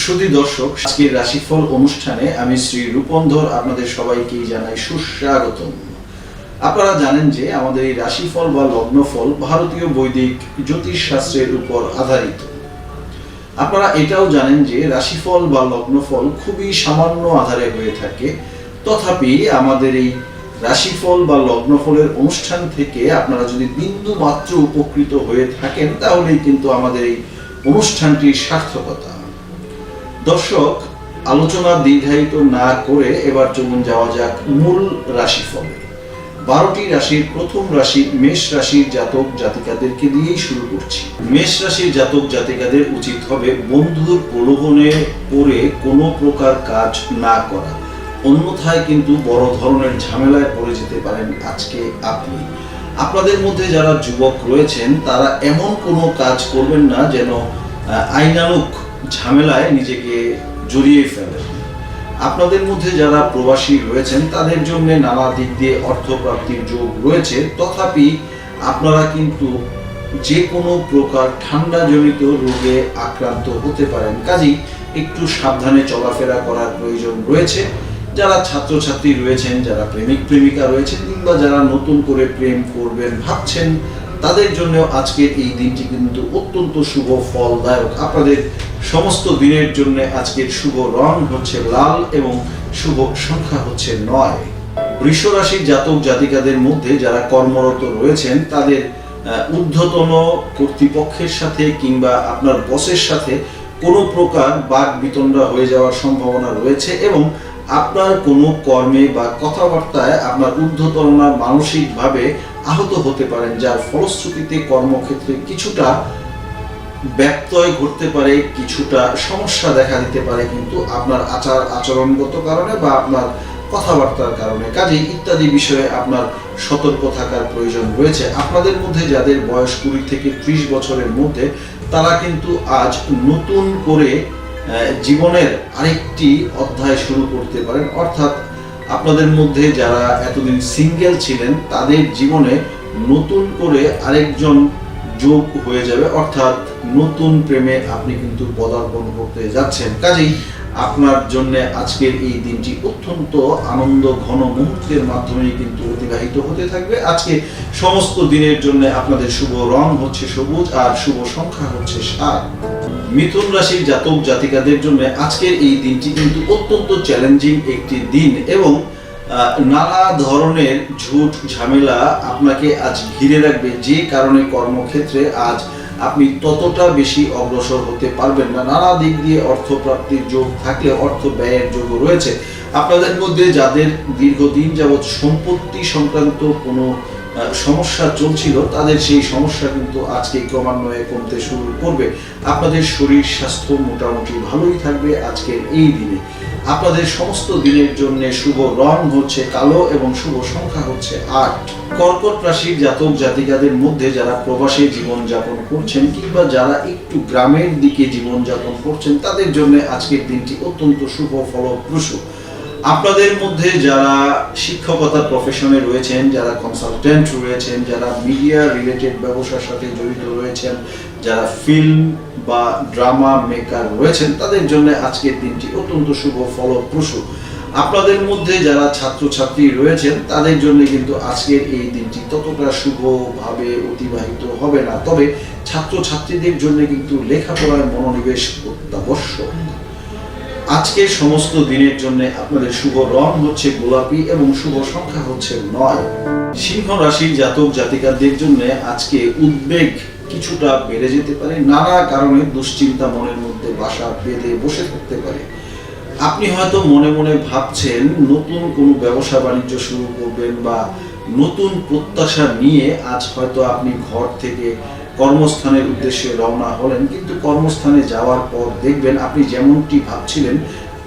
সুধী দর্শক, আজকের রাশিফল অনুষ্ঠানে আমি শ্রী রূপন্ধর আপনাদের সবাইকেই জানাই সুস্বাগতম। আপনারা জানেন যে আমাদের এই রাশিফল বা লগ্নফল ভারতীয় বৈদিক জ্যোতিষ শাস্ত্রের উপর আধারিত। আপনারা এটাও জানেন যে রাশিফল বা লগ্নফল খুবই সামান্য আধারে হয়ে থাকে। তথাপি আমাদের এই রাশিফল বা লগ্নফলের অনুষ্ঠান থেকে আপনারা যদি বিন্দু মাত্র উপকৃত হয়ে থাকেন, তাহলেই কিন্তু আমাদের এই অনুষ্ঠানটির সার্থকতা। দর্শক, আলোচনা দীর্ঘায়িত না করে এবার চলুন যাওয়া যাক মূল রাশিফলে। বারোটি রাশির প্রথম রাশি মেষ রাশির জাতক জাতিকাদেরকে দিয়েই শুরু করছি। মেষ রাশির জাতক জাতিকাদের উচিত হবে বন্ধুর প্রলোভনে পড়ে কোনো প্রকার কাজ না করা। অন্যথায় কিন্তু বড় ধরনের ঝামেলায় পড়ে যেতে পারেন আজকে আপনি। আপনাদের মধ্যে যারা যুবক রয়েছেন, তারা এমন কোনো কাজ করবেন না যেন আইনানুক ঝামেলায় নিজেকে জড়িয়ে ফেলেন আপনাদের মধ্যে যারা প্রবাসী রয়েছেন, তাদের জন্য নানা দিক দিয়ে অর্থপ্রাপ্তির যোগ রয়েছে। তথাপি আপনারা কিন্তু যে কোনো প্রকার ঠান্ডাজনিত রোগে আক্রান্ত হতে পারেন। কাজেই একটু সাবধানে চলাফেরা করার প্রয়োজন রয়েছে। যারা ছাত্রছাত্রী রয়েছেন, যারা প্রেমিক প্রেমিকা রয়েছেন, কিংবা যারা নতুন করে প্রেম করবেন, ভাবছেন তাদের জন্য আজকের এই দিনটি কিন্তু অত্যন্ত শুভ, ফলদায়ক। আপনাদের সমস্ত দিনের জন্য আজকের শুভ রং হচ্ছে লাল এবং শুভ সংখ্যা হচ্ছে নয়। বৃষ রাশির জাতক জাতিকাদের মধ্যে যারা কর্মরত রয়েছেন, তাদের ঊর্ধ্বতন কর্তৃপক্ষের সাথে কিংবা আপনার বসের সাথে কোনো প্রকার বাক বিতণ্ডা হয়ে যাওয়ার সম্ভাবনা রয়েছে এবং আপনার কোনো কর্মে বা কথাবার্তায় আপনার ঊর্ধ্বতনরা মানসিকভাবে আহত হতে পারেন, যার ফলশ্রুতিতে কর্মক্ষেত্রে কিছুটা ব্যত্যয় ঘটতে পারে, কিছুটা সমস্যা দেখা দিতে পারে, কিন্তু আপনার আচার আচরণগত কারণে বা আপনার কথাবার্তার কারণে। কাজেই ইত্যাদি বিষয়ে আপনার সতর্ক থাকার প্রয়োজন রয়েছে। আপনাদের মধ্যে যাদের বয়স কুড়ি থেকে ত্রিশ বছরের মধ্যে, তারা কিন্তু আজ নতুন করে জীবনের আরেকটি অধ্যায় শুরু করতে পারেন। অর্থাৎ আপনাদের মধ্যে যারা এতদিন সিঙ্গেল ছিলেন, তাদের জীবনে নতুন করে আরেকজন যোগ হয়ে যাবে। অর্থাৎ নতুন প্রেমে আপনি কিন্তু পদার্পণ করতে যাচ্ছেন। কাজেই আপনার জন্য আজকের এই দিনটি অত্যন্ত আনন্দ ঘন মুহূর্তের মাধ্যমে কিন্তু অতিবাহিত হতে থাকবে। আজকে সমস্ত দিনের জন্য আপনাদের শুভ রং হচ্ছে সবুজ আর শুভ সংখ্যা হচ্ছে সাত। মিথুন রাশির জাতক জাতিকাদের জন্য আজকের এই দিনটি কিন্তু অত্যন্ত চ্যালেঞ্জিং একটি দিন এবং নানা ধরনের ঝুট ঝামেলা আপনাকে আজ ঘিরে রাখবে। যে কারণে কর্মক্ষেত্রে আজ আপনি ততটা বেশি অগ্রসর হতে পারবেন না। নানা দিক দিয়ে অর্থ প্রাপ্তির যোগ থাকলে অর্থ ব্যয়ের যোগ রয়েছে। আপনাদের মধ্যে যাদের দীর্ঘদিন যাবৎ সম্পত্তি সংক্রান্ত কোনো সমস্যা চলছিল, তাদের সেই সমস্যা কিন্তু আজকে ক্রমান্বয়ে কমতে শুরু করবে। আপনাদের শরীর স্বাস্থ্য মোটামুটি ভালোই থাকবে আজকের এই দিনে। আপনাদের সমস্ত দিনের জন্য শুভ রং হচ্ছে কালো এবং শুভ সংখ্যা হচ্ছে আট। কর্কট রাশির জাতক জাতিকাদের মধ্যে যারা প্রবাসী জীবন যাপন করছেন কিংবা যারা একটু গ্রামের দিকে জীবন যাপন করছেন, তাদের জন্য আজকের দিনটি অত্যন্ত শুভ ফলপ্রসূ। আপনাদের মধ্যে যারা শিক্ষকতা প্রফেশনে রয়েছেন, যারা কনসালটেন্ট রয়েছেন, যারা মিডিয়া রিলেটেড ব্যবসার সাথে জড়িত রয়েছেন যারা ফিল্ম বা ড্রামা মেকার রয়েছেন, তাদের জন্য আজকের দিনটি অত্যন্ত শুভ ফলপ্রসূ। আপনাদের মধ্যে যারা ছাত্রছাত্রী রয়েছেন, তাদের জন্য কিন্তু আজকের এই দিনটি ততটা শুভভাবে অতিবাহিত হবে না। তবে ছাত্রছাত্রীদের জন্য কিন্তু লেখাপড়ায় মনোনিবেশ অত্যাবশ্যক। আজকের সমস্ত দিনের জন্য আপনাদের শুভ রং হচ্ছে গোলাপি এবং শুভ সংখ্যা হচ্ছে নয়। সিংহ রাশির জাতক জাতিকাদের জন্য আজকে উদ্বেগ কিছুটা বেড়ে যেতে পারে, নানা কারণে দুশ্চিন্তা মনের মধ্যে বাসা বেঁধে বসে থাকতে পারে। আপনি হয়তো মনে মনে ভাবছেন, নতুন কোনো ব্যবসা বাণিজ্য শুরু করবেন বা নতুন প্রত্যাশা নিয়ে আজ হয়তো আপনি ঘর থেকে কর্মস্থানের উদ্দেশ্যে রওনা হলেন, কিন্তু কর্মস্থানে যাওয়ার পর দেখবেন আপনি যেমনটি ভাবছিলেন,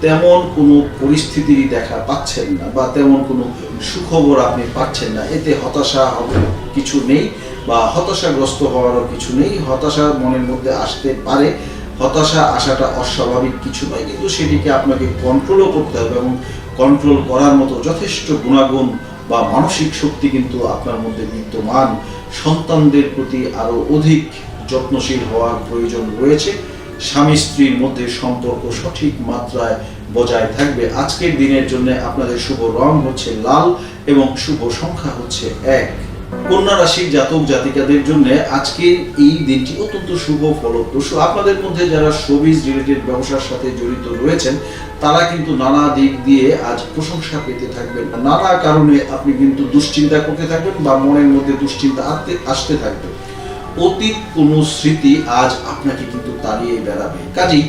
তেমন কোনো পরিস্থিতিরই দেখা পাচ্ছেন না বা তেমন কোনো সুখবর আপনি পাচ্ছেন না। এতে হতাশা হবে কিছু নেই বা হতাশাগ্রস্ত হওয়ারও কিছু নেই। হতাশা মনের মধ্যে আসতে পারে। হতাশা আসাটা অস্বাভাবিক কিছু নয়, কিন্তু সেটিকে আপনাকে কন্ট্রোলও করতে হবে এবং কন্ট্রোল করার মতো যথেষ্ট গুণাগুণ বা মানসিক শক্তি কিন্তু আপনার মধ্যে বিদ্যমান। সন্তানদের প্রতি আরও অধিক যত্নশীল হওয়ার প্রয়োজন রয়েছে। স্বামী স্ত্রীর মধ্যে সম্পর্ক সঠিক মাত্রায় বজায় থাকবে। আজকের দিনের জন্য আপনাদের শুভ রং হচ্ছে লাল এবং শুভ সংখ্যা হচ্ছে এক। কন্যা রাশির জাতক জাতিকাদের জন্য আজকের এই দিনটি অত্যন্ত শুভ ফলপ্রসূ। আপনাদের মধ্যে যারা শোবিজ রিলেটেড ব্যবসার সাথে জড়িত রয়েছেন, তারা কিন্তু নানা দিক দিয়ে আজ প্রশংসা পেতে থাকবেন। নানা কারণে আপনি কিন্তু দুশ্চিন্তা করতে থাকবেন বা মনের মধ্যে দুশ্চিন্তা আসতে আসতে থাকবে অতীত কোনো স্মৃতি আজ আপনাকে কিন্তু তাড়িয়ে বেড়াবে। কাজেই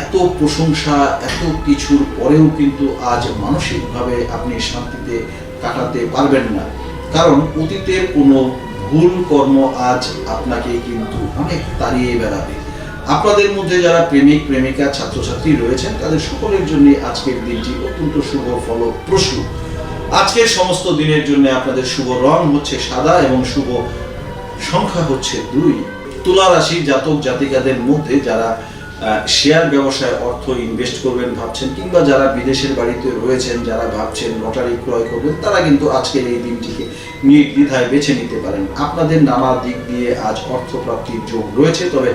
এত প্রশংসা, এত কিছুর পরেও কিন্তু আজ মানসিকভাবে আপনি শান্তিতে কাটাতে পারবেন না। কারণ অতীতের কোনো ভুল কর্ম আজ আপনাকে কিন্তু অনেক তাড়িয়ে বেড়াবে। আপনাদের মধ্যে যারা প্রেমিক, প্রেমিকা, ছাত্রছাত্রী রয়েছেন, তাদের সকলের জন্য আজকের দিনটি অত্যন্ত শুভ ফলপ্রসূ। আজকের সমস্ত দিনের জন্য আপনাদের শুভ রং হচ্ছে সাদা এবং শুভ সংখ্যা হচ্ছে দুই। তুলা রাশি জাতক জাতিকাদের মধ্যে যারা শেয়ার ব্যবসায় অর্থ ইনভেস্ট করবেন ভাবছেন, কিংবা যারা বিদেশের বাড়িতে রয়েছেন, যারা ভাবছেন লটারি ক্রয় করবেন, তারা কিন্তু আজকের এই দিনটিকে নির্দ্বিধায় বেছে নিতে পারেন। আপনাদের নানা দিক দিয়ে আজ অর্থ প্রাপ্তির যোগ রয়েছে, তবে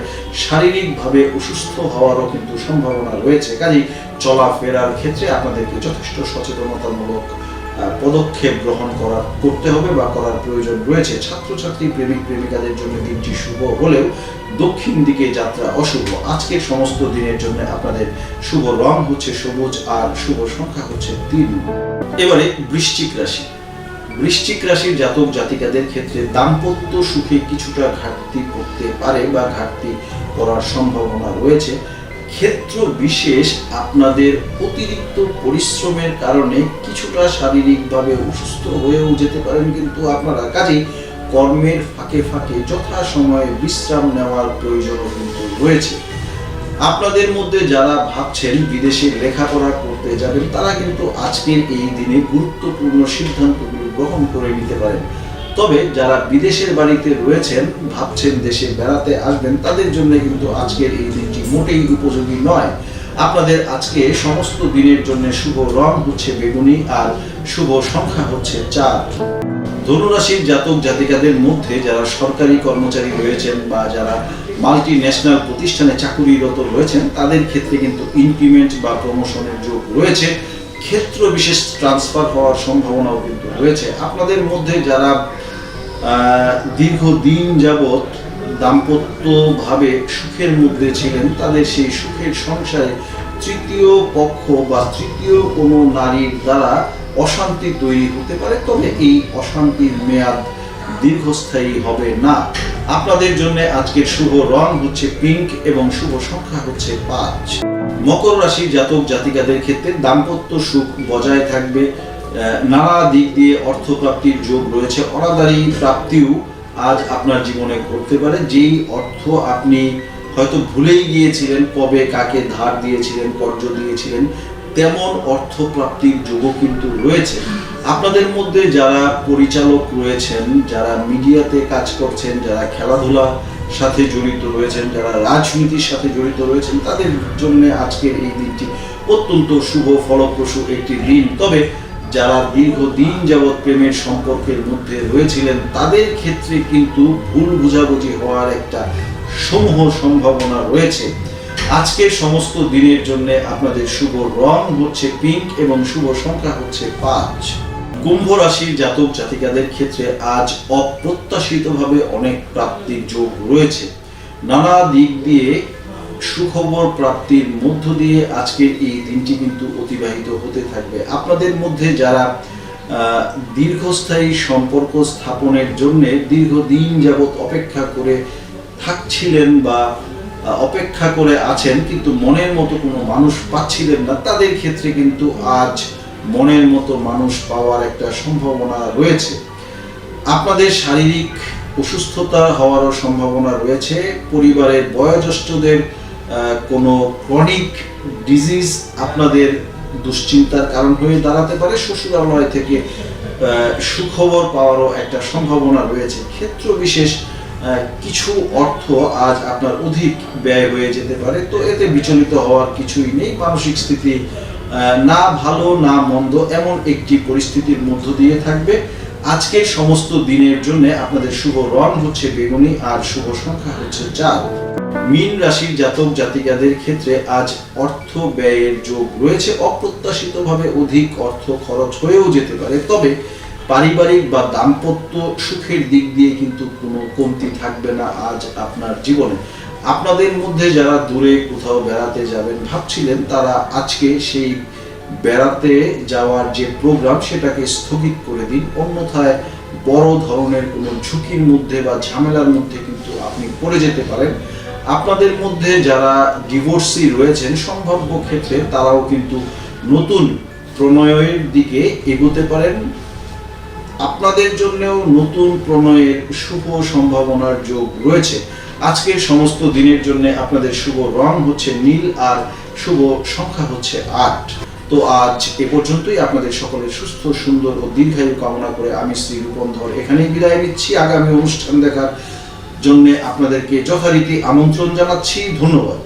শারীরিকভাবে অসুস্থ হওয়ারও কিন্তু সম্ভাবনা রয়েছে। কাজেই চলাফেরার ক্ষেত্রে আপনাদেরকে যথেষ্ট সচেতনতামূলক পদক্ষেপ গ্রহণ করা করতে হবে বা করার প্রয়োজন রয়েছে। ছাত্রছাত্রী, প্রেমিক, প্রেমিকাদের জন্য দিনটি শুভ হলেও দক্ষিণ দিকে যাত্রা অশুভ। আজকের সমস্ত দিনের জন্য আপনাদের শুভ রং হচ্ছে সবুজ আর শুভ সংখ্যা হচ্ছে তিন। এবারে বৃশ্চিক রাশি। বৃশ্চিক রাশির জাতক জাতিকাদের ক্ষেত্রে দাম্পত্য সুখে কিছুটা ঘাটতি করতে পারে বা ঘাটতি করার সম্ভাবনা রয়েছে। ক্ষেত্র বিশেষ আপনাদের অতিরিক্ত পরিশ্রমের কারণে কিছুটা শারীরিকভাবে অসুস্থ হয়েও যেতে পারেন, কিন্তু আপনারা কাজেই কর্মের ফাঁকে ফাঁকে যথাসময়ে বিশ্রাম নেওয়ার প্রয়োজনও কিন্তু রয়েছে। আপনাদের মধ্যে যারা ভাবছেন বিদেশে লেখাপড়া করতে যাবেন, তারা কিন্তু আজকের এই দিনে গুরুত্বপূর্ণ সিদ্ধান্তগুলো গ্রহণ করে নিতে পারেন। তবে যারা বিদেশের বাড়িতে রয়েছেন, ভাবছেন দেশে বেড়াতে আসবেন, তাদের জন্য কিন্তু আজকের এই দিনটি মোটেই উপযোগী নয়। আপনাদের আজকে সমস্ত দিনের জন্য শুভ রং হচ্ছে বেগুনি আর শুভ সংখ্যা হচ্ছে চার। ধনুরাশির জাতক জাতিকাদের মধ্যে যারা সরকারি কর্মচারী রয়েছেন বা যারা মাল্টি ন্যাশনাল প্রতিষ্ঠানে চাকুরিরত রয়েছেন তাদের ক্ষেত্রে কিন্তু ইনক্রিমেন্ট বা প্রমোশনের যোগ রয়েছে। ক্ষেত্র বিশেষ ট্রান্সফার হওয়ার সম্ভাবনাও কিন্তু রয়েছে। আপনাদের মধ্যে যারা আহ, দীর্ঘদিন যাবৎ দাম্পত্যভাবে সুখের মধ্যে ছিলেন, তাদের সেই সুখের সংসারে তৃতীয় পক্ষ বা তৃতীয় কোনো নারীর দ্বারা অশান্তি তৈরি হতে পারে, তবে এই অশান্তির মেয়াদ দীর্ঘস্থায়ী হবে না। আপনাদের জন্য আজকের শুভ রং হচ্ছে পিঙ্ক এবং শুভ সংখ্যা হচ্ছে পাঁচ। মকর রাশির জাতক জাতিকাদের ক্ষেত্রে দাম্পত্য সুখ বজায় থাকবে। নানা দিক দিয়ে অর্থ প্রাপ্তির যোগ রয়েছে, অনাদারি প্রাপ্তিও আজ আপনার জীবনে ঘটতে পারে, যেই অর্থ আপনি হয়তো ভুলেই গিয়েছিলেন, কবে কাকে ধার দিয়েছিলেন, কর্জ দিয়েছিলেন, তেমন অর্থ প্রাপ্তির যোগও কিন্তু রয়েছে। আপনাদের মধ্যে যারা পরিচালক রয়েছেন, যারা মিডিয়াতে কাজ করছেন, যারা খেলাধুলা সাথে জড়িত রয়েছেন, যারা রাজনীতির সাথে জড়িত রয়েছেন, তাদের জন্য আজকের এই দিনটি অত্যন্ত শুভ, ফলপ্রসূ একটি দিন। তবে যারা দীর্ঘদিন যাবৎ প্রেমের সম্পর্কের মধ্যে রয়েছিলেন, তাদের ক্ষেত্রে কিন্তু ভুল বুঝাবুঝি হওয়ার একটা সমূহ সম্ভাবনা রয়েছে। আজকের সমস্ত দিনের জন্য আপনাদের শুভ রং হচ্ছে পিঙ্ক এবং শুভ সংখ্যা হচ্ছে পাঁচ। কুম্ভ রাশির জাতক জাতিকাদের ক্ষেত্রে আজ অপ্রত্যাশিতভাবে অনেক প্রাপ্তির যোগ রয়েছে। নানা দিক দিয়ে সুখবর প্রাপ্তির মধ্য দিয়ে আজকের এই দিনটি কিন্তু অতিবাহিত হতে থাকবে। আপনাদের মধ্যে যারা দীর্ঘস্থায়ী সম্পর্ক স্থাপনের জন্য দীর্ঘদিন যাবৎ অপেক্ষা করে থাকছিলেন বা অপেক্ষা করে আছেন, কিন্তু মনের মতো কোনো মানুষ পাচ্ছিলেন না, তাদের ক্ষেত্রে কিন্তু আজ মনের মতো মানুষ পাওয়ার একটা সম্ভাবনা রয়েছে। আপনাদের শারীরিক অসুস্থতা হওয়ারও সম্ভাবনা রয়েছে, পরিবারের বয়োজ্যেষ্ঠদের কোনো ক্রনিক ডিজিজ আপনাদের দুশ্চিন্তার কারণ হয়ে দাঁড়াতে পারে, শ্বশুরালয় থেকে সুখবর পাওয়ারও একটা সম্ভাবনা রয়েছে। ক্ষেত্র বিশেষ কিছু অর্থ আজ আপনার অধিক ব্যয় হয়ে যেতে পারে, তো এতে বিচলিত হওয়ার কিছুই নেই। মানসিক স্থিতি না ভালো, না মন্দ, এমন একটি পরিস্থিতির মধ্য দিয়ে থাকবে। আজকের সমস্ত দিনের জন্য আপনাদের শুভ রং হচ্ছে বেগুনি, আর শুভ সংখ্যা হচ্ছে চার মীন রাশির জাতক জাতিকাদের ক্ষেত্রে আজ অর্থ ব্যয়ের যোগ রয়েছে। অপ্রত্যাশিতভাবে অধিক অর্থ খরচ হয়েও যেতে পারে, তবে পারিবারিক বা দাম্পত্য সুখের দিক দিয়ে কিন্তু কোনো কমতি থাকবে না আজ আপনার জীবনে। আপনাদের মধ্যে যারা দূরে কোথাও বেড়াতে যাবেন ভাবছিলেন, তারা আজকে সেই বেড়াতে যাওয়ার যে প্রোগ্রাম, সেটাকে স্থগিত করে দিন। অন্যথায় বড় ধরনের কোনো ঝুঁকির মধ্যে বা ঝামেলার মধ্যে কিন্তু আপনি পড়ে যেতে পারেন। আপনাদের মধ্যে যারা ডিভোর্সি রয়েছেন, সম্ভাব্য ক্ষেত্রে তারাও কিন্তু নতুন প্রণয়ের দিকে এগোতে পারেন। আপনাদের জন্যও নতুন প্রণয়ের শুভ সম্ভাবনার যোগ রয়েছে। আজকের সমস্ত দিনের জন্য আপনাদের শুভ রং হচ্ছে নীল আর শুভ সংখ্যা হচ্ছে আট। তো আজ এ পর্যন্তই। আপনাদের সকলের সুস্থ, সুন্দর ও দীর্ঘায়ু কামনা করে আমি শ্রী রূপন ধর এখানেই বিদায় নিচ্ছি। আগামী অনুষ্ঠান দেখার জন্য আপনাদেরকে যথারীতি আমন্ত্রণ জানাচ্ছি। ধন্যবাদ।